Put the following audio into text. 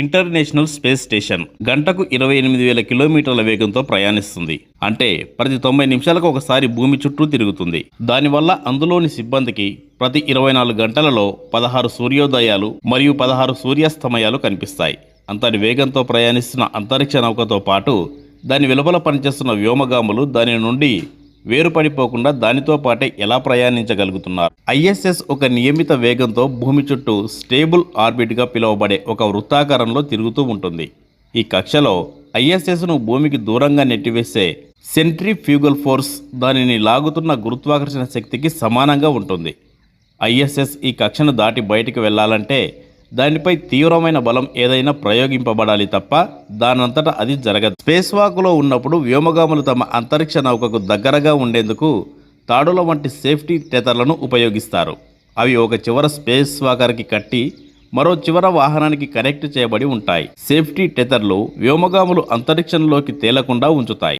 International space station గంటకు ఇరవై ఎనిమిది వేల కిలోమీటర్ల వేగంతో ప్రయాణిస్తుంది. అంటే ప్రతి తొంభై నిమిషాలకు ఒకసారి భూమి చుట్టూ తిరుగుతుంది. దానివల్ల అందులోని సిబ్బందికి ప్రతి ఇరవై నాలుగు గంటలలో పదహారు సూర్యోదయాలు మరియు పదహారు సూర్యాస్తమయాలు కనిపిస్తాయి. అంతటి వేగంతో ప్రయాణిస్తున్న అంతరిక్ష నౌకతో పాటు దాని వెలుపల పనిచేస్తున్న వ్యోమగాములు దాని నుండి వేరుపడిపోకుండా దానితో పాటే ఎలా ప్రయాణించగలుగుతున్నారు? ఐఎస్ఎస్ ఒక నియమిత వేగంతో భూమి చుట్టూ స్టేబుల్ ఆర్బిట్గా పిలువబడే ఒక వృత్తాకారంలో తిరుగుతూ ఉంటుంది. ఈ కక్షలో ఐఎస్ఎస్ను భూమికి దూరంగా నెట్టివేసే సెంట్రిఫ్యూగల్ ఫోర్స్ దానిని లాగుతున్న గురుత్వాకర్షణ శక్తికి సమానంగా ఉంటుంది. ఐఎస్ఎస్ ఈ కక్షను దాటి బయటికి వెళ్ళాలంటే దానిపై తీవ్రమైన బలం ఏదైనా ప్రయోగింపబడాలి తప్ప దానంతటా అది జరగదు. స్పేస్ వాక్లో ఉన్నప్పుడు వ్యోమగాములు తమ అంతరిక్ష నౌకకు దగ్గరగా ఉండేందుకు తాడుల వంటి సేఫ్టీ టెతర్లను ఉపయోగిస్తారు. అవి ఒక చివర స్పేస్ వాకర్కి కట్టి మరో చివర వాహనానికి కనెక్ట్ చేయబడి ఉంటాయి. సేఫ్టీ టెతర్లు వ్యోమగాములు అంతరిక్షంలోకి తేలకుండా ఉంచుతాయి.